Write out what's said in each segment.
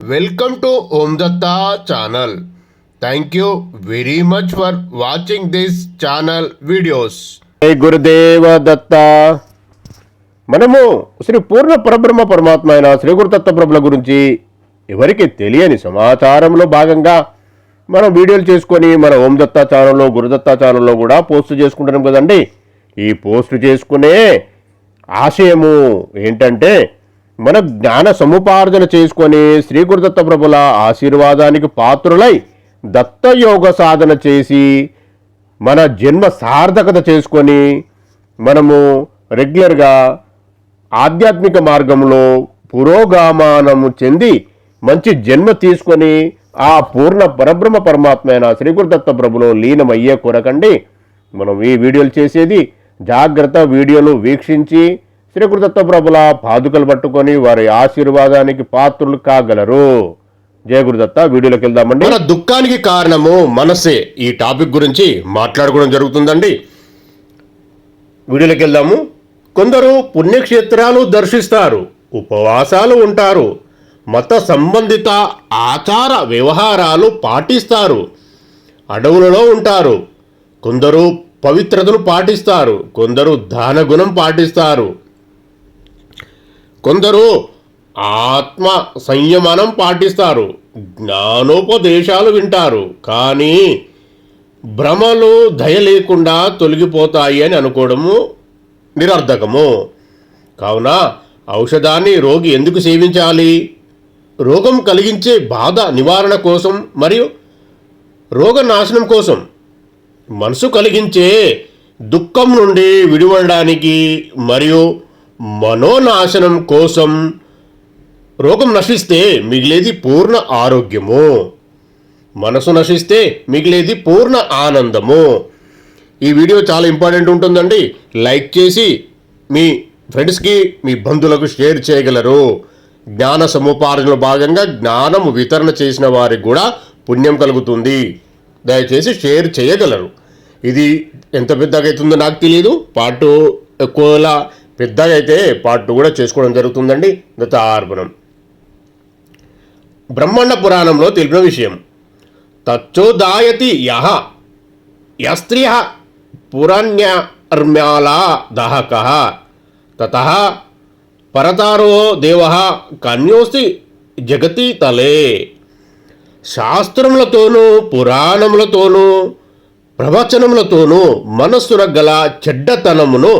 Welcome to Om Datta channel thank you very much for watching this channel videos జై గురుదేవ దత్త. మనము శ్రీ పూర్ణ పరబ్రహ్మ పరమాత్మ అయిన శ్రీ గురుదత్త ప్రభుల గురించి ఎవరికి తెలియని సమాచారంలో భాగంగా మనం వీడియోలు చేసుకొని మన ఓం దత్త ఛానల్లో గురుదత్త ఛానల్లో కూడా పోస్ట్ చేసుకుంటున్నాం కదండి. ఈ పోస్ట్ చేసుకునే ఆశయము ఏంటంటే మన జ్ఞాన సముపార్జన చేసుకొని శ్రీ గురుదత్త ప్రభుల ఆశీర్వాదానికి పాత్రులై దత్తయోగ సాధన చేసి మన జన్మ సార్థకత చేసుకొని మనము రెగ్యులర్గా ఆధ్యాత్మిక మార్గంలో పురోగమానము చెంది మంచి జన్మ తీసుకొని ఆ పూర్ణ పరబ్రహ్మ పరమాత్మైన అయిన శ్రీగురుదత్త ప్రభులో లీనమయ్యే కొరకండి. మనం ఈ వీడియోలు చేసేది జాగ్రత్త వీడియోలు వీక్షించి శ్రీ గురుదత్త ప్రభుల పాదుకలు పట్టుకొని వారి ఆశీర్వాదానికి పాత్రులు కాగలరు. జయ గురుదత్త వీడియోలోకి వెళ్దామండి. మన దుఃఖానికి కారణము మనసే. ఈ టాపిక్ గురించి మాట్లాడుకోవడం జరుగుతుందండి. వీడియోలోకి వెళ్దాము. కొందరు పుణ్యక్షేత్రాలు దర్శిస్తారు ఉపవాసాలు ఉంటారు మత సంబంధిత ఆచార వ్యవహారాలు పాటిస్తారు అడవులలో ఉంటారు కొందరు పవిత్రతను పాటిస్తారు కొందరు దానగుణం పాటిస్తారు కొందరు ఆత్మ సంయమనం పాటిస్తారు జ్ఞానోపదేశాలు వింటారు కానీ భ్రమలు దయ లేకుండా తొలగిపోతాయి అని అనుకోవడము నిరర్ధకము. కావున ఔషధాన్ని రోగి ఎందుకు సేవించాలి? రోగం కలిగించే బాధ నివారణ కోసం మరియు రోగనాశనం కోసం. మనసు కలిగించే దుఃఖం నుండి విడివడడానికి మరియు మనోనాశనం కోసం రోగం నశిస్తే మిగిలేది పూర్ణ ఆరోగ్యము. మనసు నశిస్తే మిగిలేది పూర్ణ ఆనందము. ఈ వీడియో చాలా ఇంపార్టెంట్ ఉంటుందండి. లైక్ చేసి మీ ఫ్రెండ్స్కి మీ బంధువులకు షేర్ చేయగలరు. జ్ఞాన సముపార్జనలో భాగంగా జ్ఞానం వితరణ చేసిన వారికి కూడా పుణ్యం కలుగుతుంది. దయచేసి షేర్ చేయగలరు. ఇది ఎంత పెద్దగా అవుతుందో నాకు తెలియదు పాటు ఎక్కువలా పెద్దగా అయితే పార్ట్ టూ కూడా చేసుకోవడం జరుగుతుందండి. దత్తార్పణం బ్రహ్మాండ పురాణంలో తెలిపిన విషయం. తచ్చోదాయతి యహ యస్త్రియ పురాణ్యర్మ్యాలా దహక తత పరతారో దేవ కన్యోస్తి జగతి తలే. శాస్త్రములతోనూ పురాణములతోనూ ప్రవచనములతోనూ మనస్సున గల చెడ్డతనమును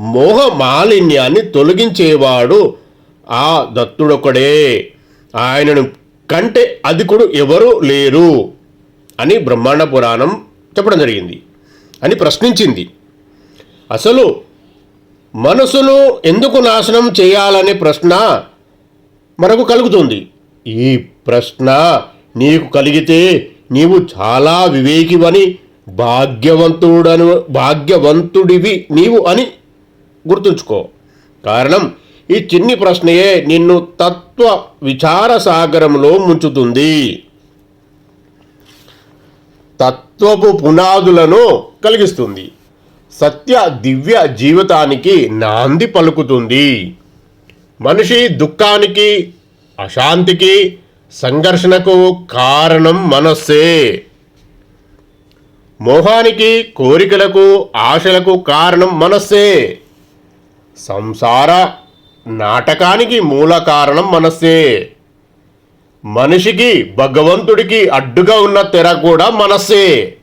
మోహ మాలిన్యాన్ని తొలగించేవాడు ఆ దత్తుడొకడే. ఆయనను కంటే అధికుడు ఎవరూ లేరు అని బ్రహ్మాండ పురాణం చెప్పడం జరిగింది అని ప్రశ్నించింది. అసలు మనసును ఎందుకు నాశనం చేయాలనే ప్రశ్న మనకు కలుగుతుంది. ఈ ప్రశ్న నీకు కలిగితే నీవు చాలా వివేకివని భాగ్యవంతుడను భాగ్యవంతుడివి నీవు అని గుర్తుంచుకో. కారణం ఈ చిన్ని ప్రశ్నయే నిన్ను తత్వ విచార సాగరంలో ముంచుతుంది. తత్వపు పునాదులను కలిగిస్తుంది. సత్య దివ్య జీవితానికి నాంది పలుకుతుంది. మనిషి దుఃఖానికి అశాంతికి సంఘర్షణకు కారణం మనస్సే. మోహానికి కోరికలకు ఆశలకు కారణం మనస్సే. సంసార నాటకానికి మూల కారణం మనస్సే. మనిషికి భగవంతుడికి అడ్డుగా ఉన్న తెర కూడా మనస్సే.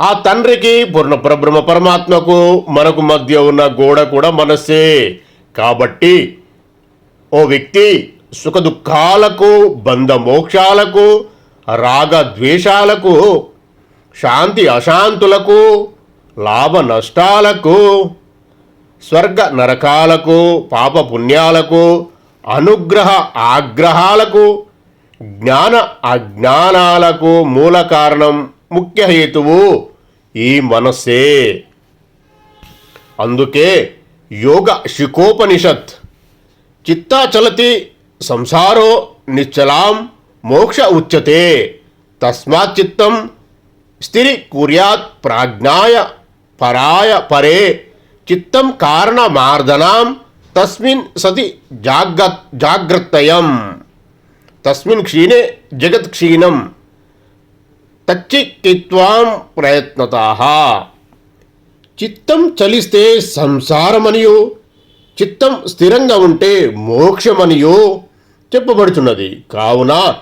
ఆ తండ్రికి పూర్ణ పరబ్రహ్మ పరమాత్మకు మనకు మధ్య ఉన్న గోడ కూడా మనస్సే. కాబట్టి ఓ వ్యక్తి సుఖ దుఃఖాలకు బంధ మోక్షాలకు రాగ ద్వేషాలకు శాంతి అశాంతులకు లాభ నష్టాలకు స్వర్గ నరకాలకు పాప పుణ్యాలకు అనుగ్రహ ఆగ్రహాలకు జ్ఞాన అజ్ఞానాలకు మూల కారణం ముఖ్య హేతువు ఈ మనస్సే. అందుకే యోగ శిఖోపనిషత్ చిత్తాచలతి సంసారో నిశ్చలాం మోక్ష ఉచ్యతే తస్మాత్ చిత్తం స్థిరి కుర్యాత్ ప్రాజ్ఞాయ పరాయ పరే చిత్తం కారణమార్దనాం. తస్మిన్ సతి జాగ్ర జాగ్రత్తయం. తస్మిన్ క్షీణే జగత్ క్షీణం. తచ్చిక్కిత్వాం ప్రయత్నతా. చిత్తం చలిస్తే సంసారమనియో చిత్తం స్థిరంగా ఉంటే మోక్షమనియో చెప్పబడుచున్నది. కావున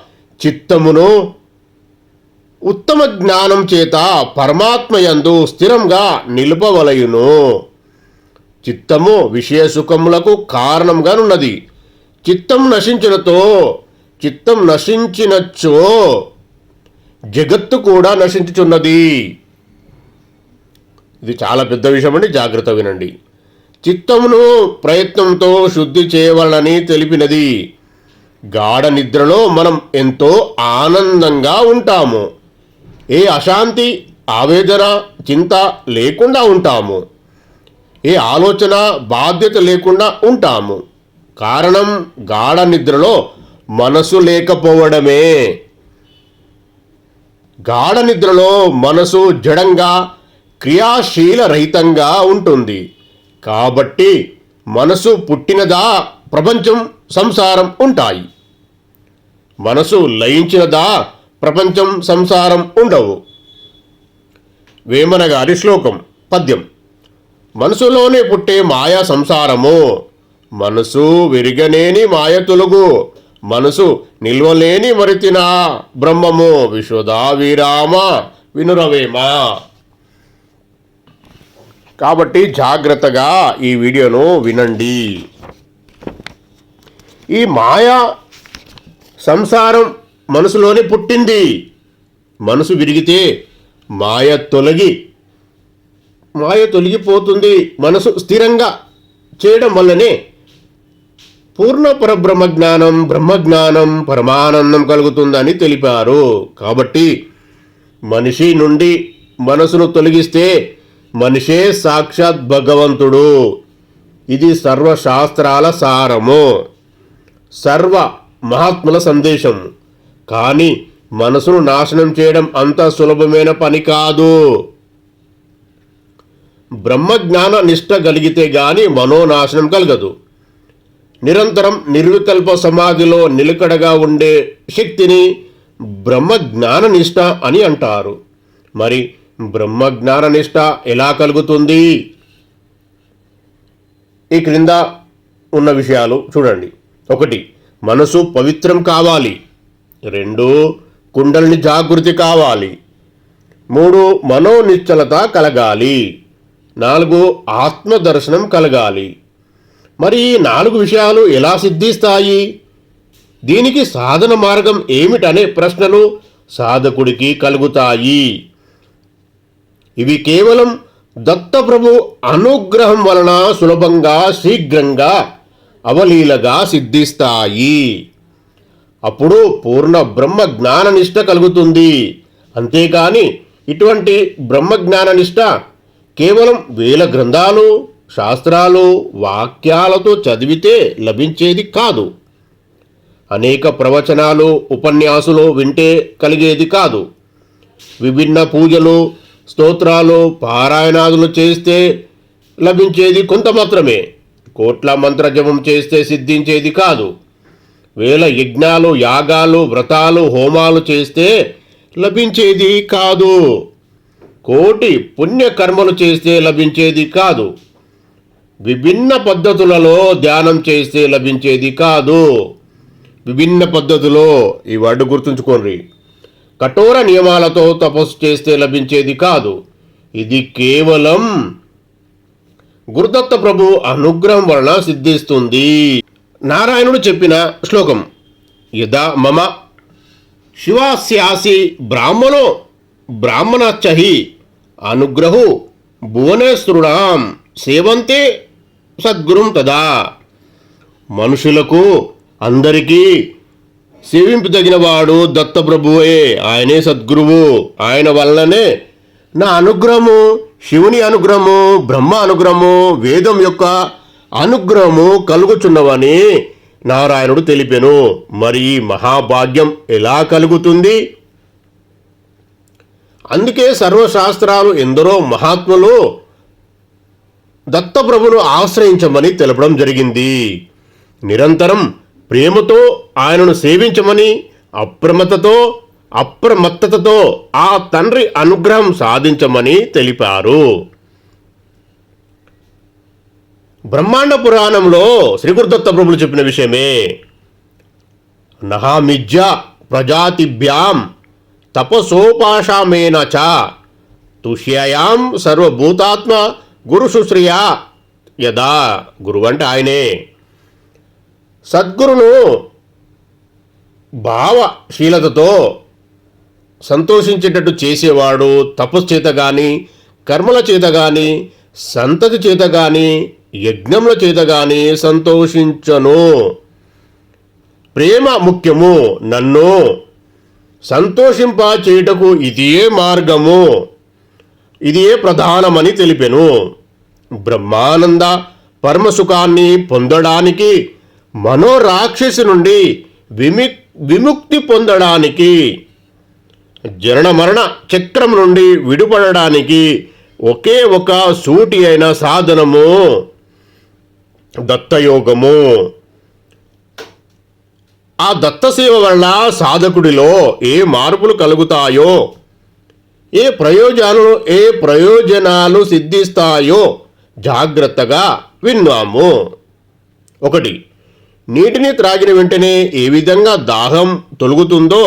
చిత్తమును ఉత్తమ జ్ఞానం చేత పరమాత్మయందు స్థిరంగా నిలుపవలయును. చిత్తము విషయ సుఖములకు కారణంగానున్నది చిత్తం నశించినతో చిత్తం నశించినచ్చో జగత్తు కూడా నశించుచున్నది. ఇది చాలా పెద్ద విషయం అండి జాగ్రత్త వినండి. చిత్తమును ప్రయత్నంతో శుద్ధి చేయవలనని తెలిపినది. గాఢ నిద్రలో మనం ఎంతో ఆనందంగా ఉంటాము. ఏ అశాంతి ఆవేదన చింత లేకుండా ఉంటాము. ఏ ఆలోచన బాధ్యత లేకుండా ఉంటాము. కారణం గాఢ నిద్రలో మనసు లేకపోవడమే. గాఢ నిద్రలో మనసు జడంగా క్రియాశీల రహితంగా ఉంటుంది. కాబట్టి మనసు పుట్టినదా ప్రపంచం సంసారం ఉంటాయి. మనసు లయించినదా ప్రపంచం సంసారం ఉండవు. వేమన గారి శ్లోకం పద్యం. మనసులోనే పుట్టే మాయా సంసారము. మనసు విరిగనేని మాయ తొలుగు. మనసు నిల్వలేని మరితినా బ్రహ్మము. విశుధా విరామ వినురవేమా. కాబట్టి జాగ్రత్తగా ఈ వీడియోను వినండి. ఈ మాయా సంసారం మనసులోనే పుట్టింది. మనసు విరిగితే మాయ తొలగి మాయ తొలగిపోతుంది. మనసు స్థిరంగా చేయడం వల్లనే పూర్ణ పరబ్రహ్మ జ్ఞానం బ్రహ్మజ్ఞానం పరమానందం కలుగుతుందని తెలిపారు. కాబట్టి మనిషి నుండి మనసును తొలగిస్తే మనిషే సాక్షాత్ భగవంతుడు. ఇది సర్వశాస్త్రాల సారము. సర్వ మహాత్ముల సందేశం. కానీ మనసును నాశనం చేయడం అంత సులభమైన పని కాదు. బ్రహ్మజ్ఞాన నిష్ట కలిగితే గాని మనోనాశనం కలగదు. నిరంతరం నిర్వికల్ప సమాధిలో నిలకడగా ఉండే శక్తిని బ్రహ్మజ్ఞాన నిష్ట అని అంటారు. మరి బ్రహ్మజ్ఞాన నిష్ట ఎలా కలుగుతుంది? ఈ క్రింద ఉన్న విషయాలు చూడండి. ఒకటి మనసు పవిత్రం కావాలి. రెండు కుండలిని జాగృతి కావాలి. మూడు మనోనిశ్చలత కలగాలి. నాలుగు ఆత్మదర్శనం కలగాలి. మరి ఈ నాలుగు విషయాలు ఎలా సిద్ధిస్తాయి? దీనికి సాధన మార్గం ఏమిటనే ప్రశ్నలు సాధకుడికి కలుగుతాయి. ఇవి కేవలం దత్తప్రభు అనుగ్రహం వలన సులభంగా శీఘ్రంగా అవలీలగా సిద్ధిస్తాయి. అప్పుడు పూర్ణ బ్రహ్మ జ్ఞాననిష్ట కలుగుతుంది. అంతేకాని ఇటువంటి బ్రహ్మ జ్ఞాన నిష్ట కేవలం వేల గ్రంథాలు శాస్త్రాలు వాక్యాలతో చదివితే లభించేది కాదు. అనేక ప్రవచనాలు ఉపన్యాసులు వింటే కలిగేది కాదు. విభిన్న పూజలు స్తోత్రాలు పారాయణాదులు చేస్తే లభించేది కొంత మాత్రమే కోట్ల మంత్రజపం చేస్తే సిద్ధించేది కాదు. వేల యజ్ఞాలు యాగాలు వ్రతాలు హోమాలు చేస్తే లభించేది కాదు. కోటి పుణ్యకర్మలు చేస్తే లభించేది కాదు. విభిన్న పద్ధతులలో ధ్యానం చేస్తే లభించేది కాదు. విభిన్న పద్ధతిలో ఈ వర్డ్ గుర్తుంచుకోండి. కఠోర నియమాలతో తపస్సు చేస్తే లభించేది కాదు. ఇది కేవలం గురుదత్త ప్రభు అనుగ్రహం వలన సిద్ధిస్తుంది. నారాయణుడు చెప్పిన శ్లోకం యదా మమ శివాస్యాసి బ్రాహ్మణో బ్రాహ్మణాచ్చహి అనుగ్రహు భువనేశ్వరుడాం సేవంతే సద్గురుం తదా. మనుషులకు అందరికీ సేవింపదగినవాడు దత్తప్రభువే ఆయనే సద్గురువు. ఆయన వల్లనే నా అనుగ్రహము శివుని అనుగ్రహము బ్రహ్మ అనుగ్రహము వేదం యొక్క అనుగ్రహము కలుగుచున్నవని నారాయణుడు తెలిపెను. మరి మహాభాగ్యం ఎలా కలుగుతుంది? అందుకే సర్వశాస్త్రాలు ఎందరో మహాత్ములు దత్తప్రభును ఆశ్రయించమని తెలపడం జరిగింది. నిరంతరం ప్రేమతో ఆయనను సేవించమని అప్రమత్తతో అప్రమత్తతతో ఆ తండ్రి అనుగ్రహం సాధించమని తెలిపారు. బ్రహ్మాండ పురాణంలో శ్రీగురుదత్త ప్రభులు చెప్పిన విషయమే. నహామిజ్య ప్రజాతిభ్యాం తపసోపాశామేన చ. తుష్యయాం సర్వభూతాత్మ గురుశుశ్రియా యదా గురువు అంటే ఆయనే. సద్గురును భావశీలతతో సంతోషించేటట్టు చేసేవాడు తపస్సు చేత కానీ కర్మల చేత కానీ సంతతి చేత కానీ యజ్ఞముల చేత కానీ సంతోషించను. ప్రేమ ముఖ్యము నన్ను. సంతోషింప చేయుటకు ఇదియే మార్గము. ఇదియే ప్రధానమని తెలిపెను. బ్రహ్మానంద పరమసుఖాన్ని పొందడానికి మనోరాక్షసి నుండి విమి విముక్తి పొందడానికి జనన మరణ చక్రం నుండి విడుపడడానికి ఒకే ఒక సూటి అయిన సాధనము దత్తయోగము. ఆ దత్తసేవ వల్ల సాధకుడిలో ఏ మార్పులు కలుగుతాయో? ఏ ప్రయోజనాలు ఏ ప్రయోజనాలు సిద్ధిస్తాయో జాగ్రత్తగా విన్నాము. ఒకటి నీటిని త్రాగిన వెంటనే ఏ విధంగా దాహం తొలుగుతుందో?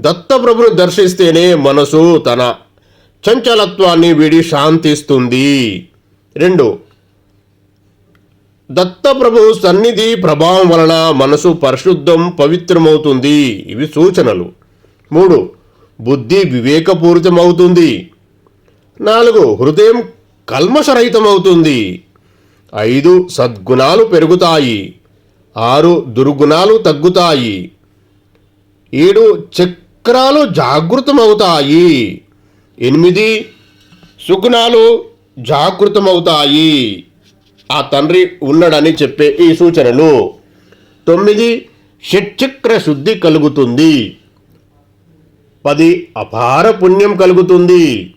దత్తప్రభుని దర్శిస్తేనే మనసు తన చంచలత్వాన్ని వీడి శాంతిస్తుంది. రెండు దత్తప్రభు సన్నిధి ప్రభావం వలన మనసు పరిశుద్ధం పవిత్రమవుతుంది. ఇవి సూచనలు. మూడు బుద్ధి వివేకపూరితమవుతుంది. నాలుగు హృదయం కల్మషరహితమవుతుంది. ఐదు సద్గుణాలు పెరుగుతాయి. ఆరు దుర్గుణాలు తగ్గుతాయి. ఏడు చక్రాలు జాగృతమవుతాయి. ఎనిమిది సుగుణాలు జాగృతమవుతాయి. ఆ తండ్రి ఉన్నాడని చెప్పే ఈ సూచనలు. తొమ్మిది షట్చక్ర శుద్ధి కలుగుతుంది. పది అపార పుణ్యం కలుగుతుంది.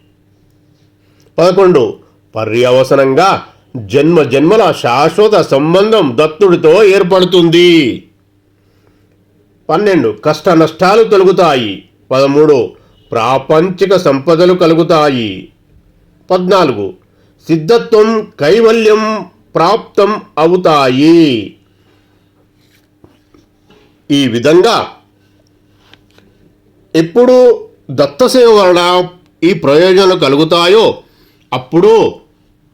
పదకొండు పర్యవసనంగా జన్మ జన్మల శాశ్వత సంబంధం దత్తుడితో ఏర్పడుతుంది. పన్నెండు కష్ట నష్టాలు తొలగుతాయి. పదమూడు ప్రాపంచిక సంపదలు కలుగుతాయి. పద్నాలుగు సిద్ధత్వం కైవల్యం ప్రాప్తం అవుతాయి. ఈ విధంగా ఎప్పుడు దత్తసేవ వలన ఈ ప్రయోజనాలు కలుగుతాయో అప్పుడు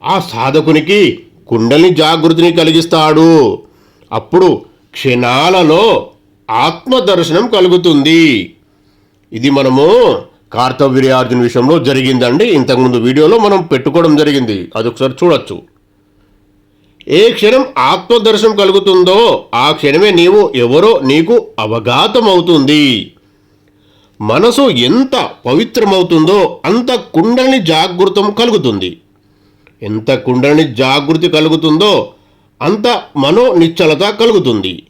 ఆ సాధకునికి కుండలి జాగృతిని కలిగిస్తాడు. అప్పుడు క్షణాలలో ఆత్మదర్శనం కలుగుతుంది. ఇది మనము కార్తవీర్యార్జున విషయంలో జరిగిందండి. ఇంతకుముందు వీడియోలో మనం పెట్టుకోవడం జరిగింది. అది ఒకసారి చూడొచ్చు. ఏ క్షణం ఆత్మదర్శనం కలుగుతుందో ఆ క్షణమే నీవు ఎవరో నీకు అవగాతమవుతుంది మనసు ఎంత పవిత్రమవుతుందో అంత కుండలిని జాగృతం కలుగుతుంది. ఎంత కుండలిని జాగృతి కలుగుతుందో అంత మనో నిశ్చలత కలుగుతుంది.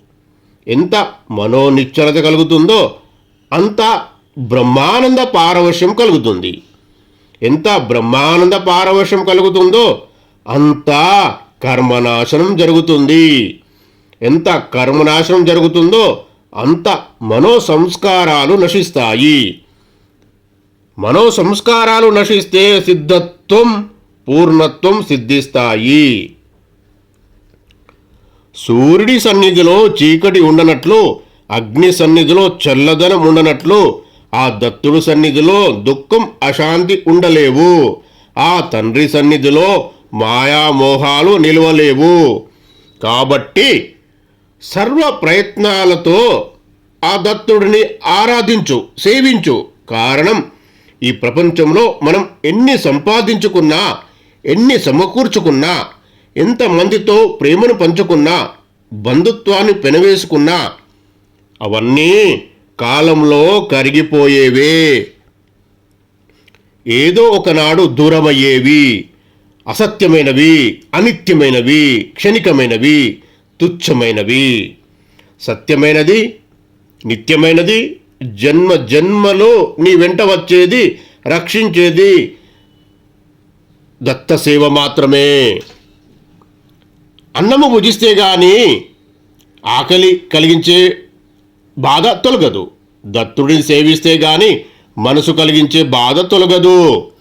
ఎంత మనో నిశ్చలత కలుగుతుందో అంత బ్రహ్మానంద పారవశ్యం కలుగుతుంది. ఎంత బ్రహ్మానంద పారవశ్యం కలుగుతుందో అంత కర్మనాశనం జరుగుతుంది. ఎంత కర్మనాశనం జరుగుతుందో అంత మనో సంస్కారాలు నశిస్తాయి. మనో సంస్కారాలు నశిస్తే సిద్ధత్వం పూర్ణత్వం సిద్ధిస్తాయి. సూర్యుడి సన్నిధిలో చీకటి ఉండనట్లు అగ్ని సన్నిధిలో చల్లదనం ఉండనట్లు ఆ దత్తుడు సన్నిధిలో దుఃఖం అశాంతి ఉండలేవు. ఆ తండ్రి సన్నిధిలో మాయామోహాలు నిలవలేవు. కాబట్టి సర్వ ప్రయత్నాలతో ఆ దత్తుడిని ఆరాధించు సేవించు. కారణం ఈ ప్రపంచంలో మనం ఎన్ని సంపాదించుకున్నా ఎన్ని సమకూర్చుకున్నా ఎంతమందితో ప్రేమను పంచుకున్నా బంధుత్వాన్ని పెనవేసుకున్నా అవన్నీ కాలంలో కరిగిపోయేవే. ఏదో ఒకనాడు దూరమయ్యేవి. అసత్యమైనవి అనిత్యమైనవి క్షణికమైనవి తుచ్చమైనవి. సత్యమైనది నిత్యమైనది జన్మ జన్మలో నీ వెంట వచ్చేది రక్షించేది దత్త సేవ మాత్రమే. అన్నము భుజిస్తే కానీ ఆకలి కలిగించే బాధ తొలగదు. దత్తుడిని సేవిస్తే కానీ మనసు కలిగించే బాధ తొలగదు.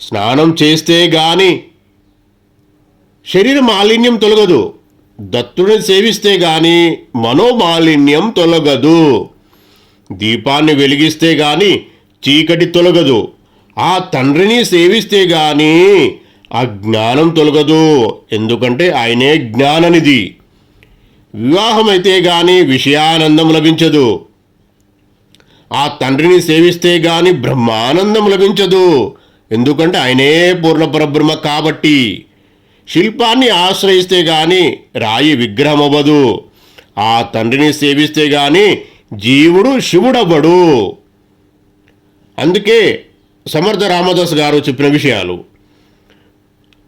స్నానం చేస్తే కానీ శరీర మాలిన్యం తొలగదు. దత్తుడిని సేవిస్తే గాని మనోమాలిన్యం తొలగదు. దీపాన్ని వెలిగిస్తే గాని చీకటి తొలగదు. ఆ తండ్రిని సేవిస్తే గాని అజ్ఞానం తొలగదు. ఎందుకంటే ఆయనే జ్ఞాననిధి. వివాహమైతే గాని విషయానందం లభించదు. ఆ తండ్రిని సేవిస్తే గాని బ్రహ్మానందం లభించదు. ఎందుకంటే ఆయనే పూర్ణ పరబ్రహ్మ కాబట్టి. శిల్పాన్ని ఆశ్రయిస్తే గాని రాయి విగ్రహం అవ్వదు ఆ తండ్రిని సేవిస్తే గాని జీవుడు శివుడవ్వడు. అందుకే సమర్థ రామదాస్ గారు చెప్పిన విషయాలు.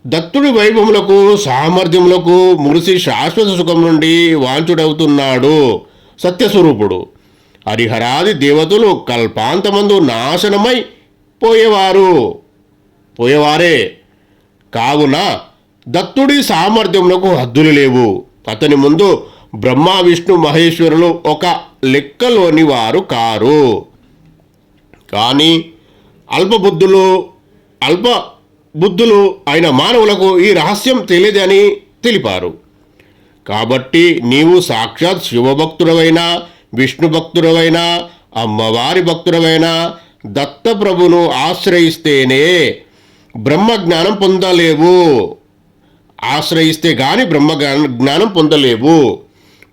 దత్తుడి వైభవములకు సామర్థ్యములకు మురిసి శాశ్వత సుఖం నుండి వాంచుడవుతున్నాడు సత్యస్వరూపుడు. హరిహరాది దేవతలు కల్పాంతమందు నాశనమై పోయేవారు. పోయేవారే. కావున దత్తుడి సామర్థ్యములకు హద్దులు లేవు. అతని ముందు బ్రహ్మ విష్ణు మహేశ్వరులు ఒక లెక్కలోని వారు కారు. కానీ అల్పబుద్ధులు అల్ప బుద్ధులు అయిన మానవులకు ఈ రహస్యం తెలియదని తెలిపారు. కాబట్టి నీవు సాక్షాత్ శివభక్తుడవైనా విష్ణు భక్తుడవైనా అమ్మవారి భక్తుడవైనా దత్తప్రభును ఆశ్రయిస్తేనే బ్రహ్మ జ్ఞానం పొందలేవు. ఆశ్రయిస్తే గాని బ్రహ్మ జ్ఞానం పొందలేవు.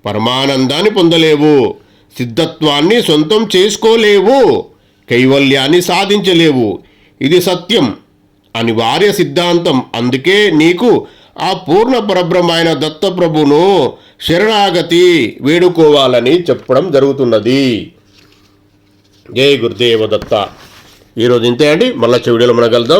పరమానందాన్ని పొందలేవు. సిద్ధత్వాన్ని సొంతం చేసుకోలేవు. కైవల్యాన్ని సాధించలేవు. ఇది సత్యం. అనివార్య సిద్ధాంతం. అందుకే నీకు ఆ పూర్ణ పరబ్రహ్మైన దత్తప్రభును శరణాగతి వేడుకోవాలని చెప్పడం జరుగుతున్నది. జై గురుదేవ దత్త. ఈరోజు ఇంతే అండి. మళ్ళీ వచ్చే మనగలుగుతాం మనం కలుద్దాం